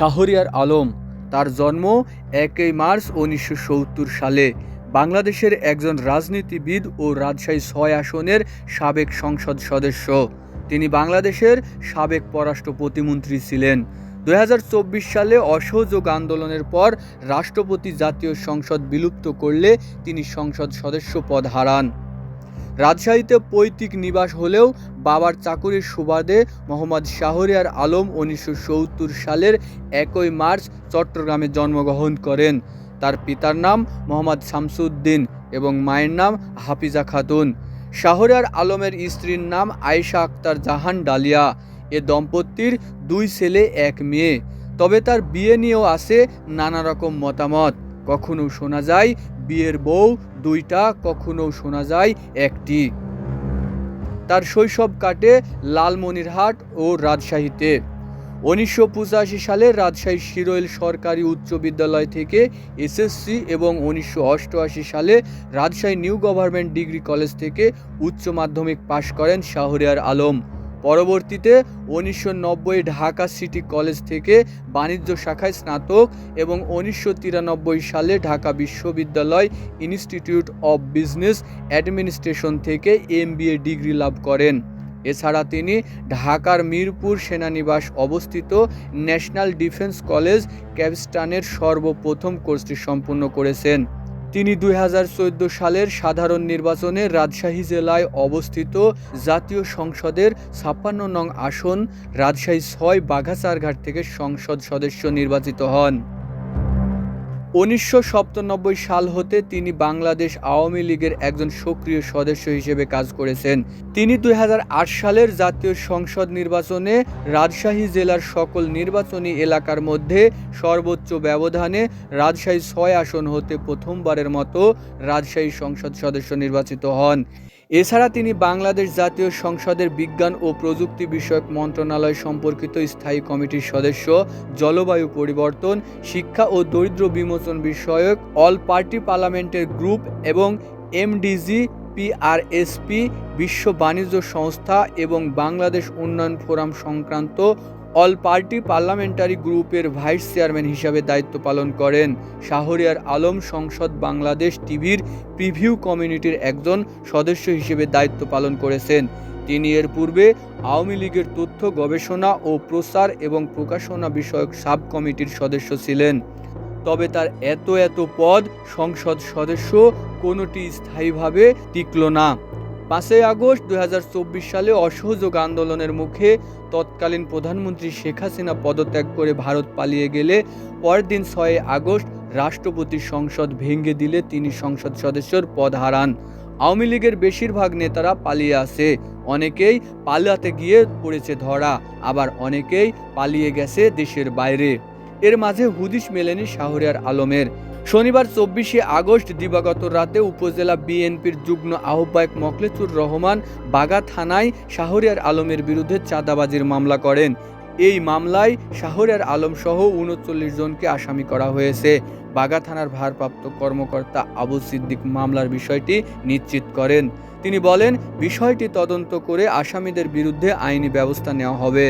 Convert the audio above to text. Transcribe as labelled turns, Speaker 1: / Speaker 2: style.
Speaker 1: শাহরিয়ার আলম। তার জন্ম একই মার্চ উনিশশো সত্তর সালে। বাংলাদেশের একজন রাজনীতিবিদ ও রাজশাহী ছয় আসনের সাবেক সংসদ সদস্য। তিনি বাংলাদেশের সাবেক পররাষ্ট্র প্রতিমন্ত্রী ছিলেন। দু হাজার চব্বিশ সালে অসহযোগ আন্দোলনের পর রাষ্ট্রপতি জাতীয় সংসদ বিলুপ্ত করলে তিনি সংসদ সদস্য পদ হারান। রাজশাহীতে পৈতৃক নিবাস হলেও বাবার চাকুরির সুবাদে মোহাম্মদ শাহরিয়ার আলম উনিশশো সত্তর সালের একই মার্চ চট্টগ্রামে জন্মগ্রহণ করেন। তার পিতার নাম মোহাম্মদ শামসুদ্দিন এবং মায়ের নাম হাফিজা খাতুন। শাহরিয়ার আলমের স্ত্রীর নাম আয়েশা আক্তার জাহান ডালিয়া। এ দম্পতির দুই ছেলে, এক মেয়ে। তবে তার বিয়ে নিয়েও আছে নানা রকম মতামত। কখনো শোনা যায় বিয়ের বউ দুইটা কখনো শোনা যায় একটি। তার শৈশব কাটে লালমনিরহাট ও রাজশাহীতে। উনিশশো পঁচাশি সালে রাজশাহী শিরোইল সরকারি উচ্চ বিদ্যালয় থেকে এসএসসি এবং উনিশশো অষ্টআশি সালে Rajshahi new government degree college থেকে উচ্চ মাধ্যমিক পাশ করেন শাহরিয়ার আলম। পরবর্তীতে উনিশশো নব্বই ঢাকা সিটি কলেজ থেকে বাণিজ্য শাখায় স্নাতক এবং উনিশশো তিরানব্বই সালে ঢাকা বিশ্ববিদ্যালয় ইনস্টিটিউট অব বিজনেস অ্যাডমিনিস্ট্রেশন থেকে এমবিএ ডিগ্রি লাভ করেন। এছাড়া তিনি ঢাকার মিরপুর সেনানিবাস অবস্থিত ন্যাশনাল ডিফেন্স কলেজ ক্যাপস্টানের সর্বপ্রথম কোর্সটি সম্পূর্ণ করেছেন। তিনি দুই হাজার চৌদ্দ সালের সাধারণ নির্বাচনে রাজশাহী জেলায় অবস্থিত জাতীয় সংসদের ছাপ্পান্ন নং আসন রাজশাহী ছয় বাঘাচারঘাট থেকে সংসদ সদস্য নির্বাচিত হন। উনিশশো সাতানব্বই সাল হতে তিনি বাংলাদেশ আওয়ামী লীগের একজন সক্রিয় সদস্য হিসেবে কাজ করেছেন। তিনি দু হাজার আট সালের জাতীয় সংসদ নির্বাচনে রাজশাহী জেলার সকল নির্বাচনী এলাকার মধ্যে সর্বোচ্চ ব্যবধানে রাজশাহী ছয় আসন হতে প্রথমবারের মতো রাজশাহী সংসদ সদস্য নির্বাচিত হন। এছাড়া তিনি বাংলাদেশ জাতীয় সংসদের বিজ্ঞান ও প্রযুক্তি বিষয়ক মন্ত্রণালয় সম্পর্কিত স্থায়ী কমিটির সদস্য, জলবায়ু পরিবর্তন, শিক্ষা ও দরিদ্র বিমোচন বিষয়ক অল পার্টি পার্লামেন্টের গ্রুপ এবং এমডিজি, পিআরএসপি, বিশ্ব বাণিজ্য সংস্থা এবং বাংলাদেশ উন্নয়ন ফোরাম সংক্রান্ত অল পার্টি পার্লামেন্টারি গ্রুপের ভাইস চেয়ারম্যান হিসাবে দায়িত্ব পালন করেন। শাহরিয়ার আলম সংসদ বাংলাদেশ টিভির প্রিভিউ কমিউনিটির একজন সদস্য হিসেবে দায়িত্ব পালন করেছেন। তিনি এর পূর্বে আওয়ামী লীগের তথ্য গবেষণা ও প্রচার এবং প্রকাশনা বিষয়ক সাব কমিটির সদস্য ছিলেন। তবে তার এত এত পদ সংসদ সদস্য কোনোটি স্থায়ীভাবে টিকল না। পাঁচই আগস্ট দু হাজার চব্বিশ সালে অসহযোগ আন্দোলনের মুখে তৎকালীন প্রধানমন্ত্রী শেখ হাসিনা পদত্যাগ করে ভারত পালিয়ে গেলে পরদিন ছয় আগস্ট রাষ্ট্রপতি সংসদ ভেঙে দিলে তিনি সংসদ সদস্যর পদ হারান। আওয়ামী লীগের বেশিরভাগ নেতারা পালিয়ে আসে। অনেকেই পালাতে গিয়ে পড়েছে ধরা, আবার অনেকেই পালিয়ে গেছে দেশের বাইরে। এর মাঝে হুদিশ মেলেনি শাহরিয়ার আলমের। শনিবার চব্বিশে আগস্ট দিবাগত রাতে উপজেলা বিএনপির যুগ্ম আহ্বায়ক মকলেচুর রহমান বাগা থানায় শাহরিয়ার আলমের বিরুদ্ধে চাঁদাবাজির মামলা করেন। এই মামলায় শাহরিয়ার আলম সহ উনচল্লিশ জনকে আসামি করা হয়েছে। বাগা থানার ভারপ্রাপ্ত কর্মকর্তা আবু সিদ্দিক মামলার বিষয়টি নিশ্চিত করেন। তিনি বলেন, বিষয়টি তদন্ত করে আসামিদের বিরুদ্ধে আইনি ব্যবস্থা নেওয়া হবে।